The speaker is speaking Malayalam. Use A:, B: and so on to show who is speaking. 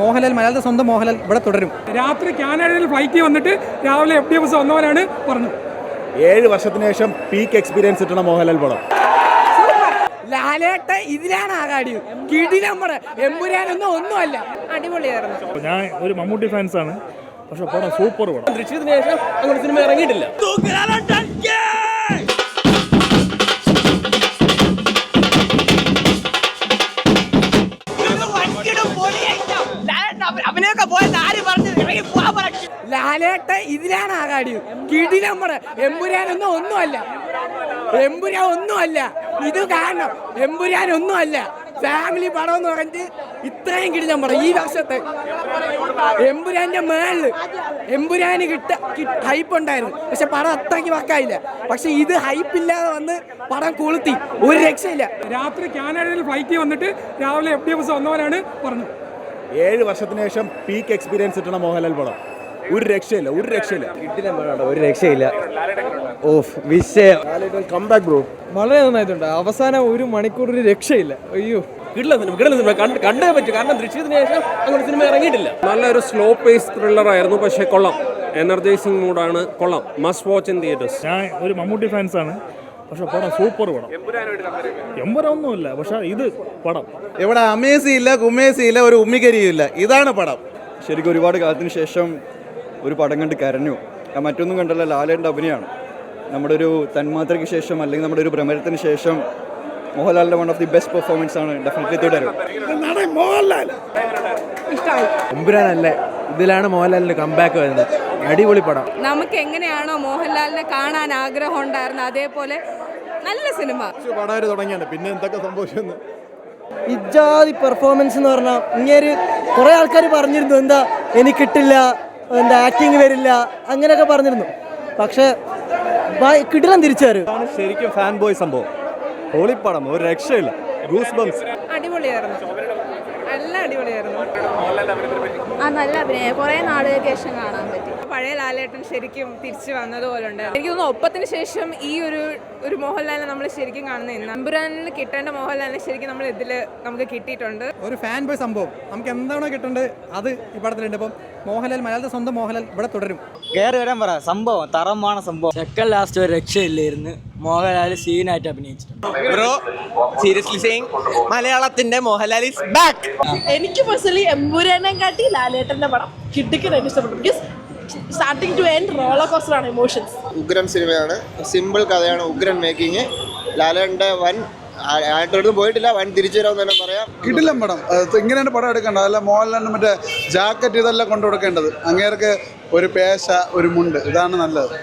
A: മോഹൻലാൽ മലയാളത്തെ സ്വന്തം മോഹൻലാൽ ഇവിടെ തുടരും.
B: രാത്രി കാനഡയിൽ ഫ്ലൈറ്റ് വന്നിട്ട് രാവിലെ എഫ് ഡി എഫ് വന്നവരാണ് പറഞ്ഞു.
C: ഏഴ് വർഷത്തിന് ശേഷം പീക്ക് എക്സ്പീരിയൻസ് കിട്ടണ മോഹൻലാൽ പടം.
D: ലാലേട്ട ഇതിലാണ് ആകാടി. കിടിലമ്പറ എമ്പുരാനൊന്നും ഒന്നുമല്ല. അടിപൊളിയായിരുന്നു.
E: ഞാൻ ഒരു മമ്മൂട്ടി ഫാൻസ് ആണ്. പക്ഷെ പടം സൂപ്പർ പടം.
F: ദൃശ്യത്തിന് ശേഷം അങ്ങനെ സിനിമ ഇറങ്ങിയിട്ടില്ല.
D: അവനെയൊക്കെ പോയത് ആര് പറഞ്ഞു ലാലേട്ട ഇതിലാണ് ആകാടി. എമ്പുരാൻ എമ്പുരാനൊന്നും ഒന്നുമല്ല. എമ്പുരാൻ ഒന്നുമല്ല ഇത് കാരണം എമ്പുരാൻ ഒന്നുമല്ല ഫാമിലി പടം എന്ന് പറഞ്ഞിട്ട് ഇത്രയും കിടി നമ്മുടെ ഈ വർഷത്തെ എമ്പുരാന്റെ മേളിൽ എമ്പുരാന് കിട്ട ഹൈപ്പ് ഉണ്ടായിരുന്നു. പക്ഷെ പടം അത്രയ്ക്ക് വർക്കായില്ല പക്ഷെ ഇത് ഹൈപ്പ് ഇല്ലാതെ വന്ന് പടം കൊളുത്തി. ഒരു രക്ഷയില്ല.
B: രാത്രി കാനഡയിൽ ഫ്ലൈറ്റ് വന്നിട്ട് രാവിലെ എഫ് ഡി എഫ് വന്നവരാണ് പറഞ്ഞു
C: ഏഴ് വർഷത്തിന് ശേഷം പീക്ക് എക്സ്പീരിയൻസ് കിട്ടണം മോഹൻലാൽ പടം. ഒരു രക്ഷയില്ല ഒരു രക്ഷയില്ല.
F: ഒരു രക്ഷയില്ല. ഓഫ് വിഷയം.
C: കംബാക്ക് ബ്രോ
G: വളരെ നന്നായിട്ടുണ്ട്. അവസാനം ഒരു മണിക്കൂർ ഒരു രക്ഷയില്ല. അയ്യോ.
F: കിടില സിനിമ കിടില സിനിമ കണ്ട് കണ്ടേ പറ്റും. കാരണം ദൃശ്യത്തിന് ശേഷം അങ്ങനെ സിനിമ ഇറങ്ങിയിട്ടില്ല.
H: നല്ലൊരു സ്ലോ പേസ് ത്രില്ലർ ആയിരുന്നു പക്ഷേ കൊള്ളാം. എനർജൈസിങ് മൂഡാണ് കൊള്ളാം. മസ്റ്റ് വാച്ച് ഇൻ തിയേറ്റേഴ്സ്
E: ഞാൻ ഒരു മമ്മൂട്ടി ഫാൻസാണ് പക്ഷെ പടം സൂപ്പർ പടം. എമ്പുരാനൊന്നുമില്ല ഒന്നുമില്ല പക്ഷെ ഇത് പടം.
C: ഇവിടെ അമേസി ഇല്ല കുമേസി ഇല്ല ഒരു ഉമ്മിക്കരിയും ഇല്ല ഇതാണ് പടം.
I: ശരിക്കും ഒരുപാട് കാലത്തിന് ശേഷം ഒരു പടം കണ്ട് കരഞ്ഞു. ഞാൻ മറ്റൊന്നും കണ്ടല്ല ലാലേന്റെ അഭിനയമാണ് നമ്മുടെ ഒരു തന്മാത്രയ്ക്ക് ശേഷം അല്ലെങ്കിൽ നമ്മുടെ ഒരു ഭ്രമരത്തിന് ശേഷം മോഹൻലാലിന്റെ one of the best performance ആണ് ഡെഫിനറ്റ്ലി തുടരും
G: എമ്പുരാനല്ലേ ഇതിലാണ് മോഹൻലാലിന്റെ കംബാക്ക് വരുന്നത്. അടിപൊളി പടം.
D: നമുക്ക് എങ്ങനെയാണോ മോഹൻലാലിനെ കാണാൻ ആഗ്രഹം ഉണ്ടായിരുന്നത്? അതേപോലെ നല്ല സിനിമ.
C: പടം തുടങ്ങിയാണ്. പിന്നെ എന്തൊക്കെ സംഭവിച്ചെന്ന്.
G: ഇജാതി പെർഫോമൻസ് എന്ന് പറഞ്ഞാൽ ഇങ്ങനെ കുറെ ആൾക്കാർ പറഞ്ഞിരുന്നു എന്താ എനിക്ക് കിട്ടില്ല എന്താ ആക്ടിങ് വരില്ല അങ്ങനെയൊക്കെ പറഞ്ഞിരുന്നു. പക്ഷേ കിടിലം തിരിച്ചു
I: ശരിക്കും ഫാൻ ബോയ് സംഭവം. ഹോളിപ്പടം ഒരു രക്ഷയില്ല. ഗൂസ് ബംസ്
D: അടിപൊളിയായിരുന്നു. നല്ല അടിപൊളിയായിരുന്നു. ആ നല്ല അഭിനയം. കുറെ നാളുകൾക്ക് ശേഷം കാണാൻ പഴയ ലാലേട്ടൻ ശരിക്കും തിരിച്ചു വന്നതുപോലെ ഉണ്ട്. എനിക്ക് തോന്നുന്നു ഒപ്പത്തിന് ശേഷം ഈ ഒരു ഒരു മോഹൻലാലിനെ നമ്മൾ ശരിക്കും കാണുന്നത് നമ്പുരാനിൽ കിട്ടേണ്ട മോഹൻലാലിനെ ശരിക്കും നമ്മൾ ഇതിൽ നമുക്ക് കിട്ടിയിട്ടുണ്ട്.
A: ഒരു ഫാൻ ബോയ് സംഭവം. നമുക്ക് എന്താണോ കിട്ടേണ്ടത് അത് ഈ പടത്തിലുണ്ട്. ഇപ്പം മോഹൻലാൽ മലയാളത്തെ സ്വന്തം മോഹൻലാൽ ഇവിടെ തുടരും.
G: കയറി വരാൻ പറ. സംഭവം തറമാണ് സംഭവം. സെക്കൻഡ് ലാസ്റ്റ് ഒരു രക്ഷയില്ലായിരുന്നു. മോഹൻലാൽ സീനായിട്ട് അഭിനയിച്ചിട്ടുണ്ട്.
F: ബ്രോ സീരിയസ്ലി സെയിങ് മലയാളത്തിന്റെ മോഹൻലാൽ ഇസ് ബാക്ക്
J: എനിക്ക് പേഴ്സണലി എമ്പുരാനെ കാട്ടി ലാലേട്ടന്റെ പടം കിട്ടിക്കാൻ ഇഷ്ടപ്പെട്ടു. Because starting to end roller കോസ്റ്ററാണ് emotions
K: ഉഗ്രൻ സിനിമയാണ്. സിമ്പിൾ കഥയാണ് ഉഗ്രൻ മേക്കിങ് ലാലേന്റെ വൻ ആയിട്ടൊന്നും പോയിട്ടില്ല വൻ തിരിച്ചു വരാമെന്ന് തന്നെ പറയാം.
C: കിട്ടില്ല പടം. ഇങ്ങനെയാണ് പടം എടുക്കേണ്ടത്. അല്ല മോഹൻലാലിന് മറ്റേ ജാക്കറ്റ് ഇതെല്ലാം കൊണ്ടു കൊടുക്കേണ്ടത് അങ്ങേർക്ക് ഒരു പേശ ഒരു മുണ്ട്. ഇതാണ് നല്ലത്.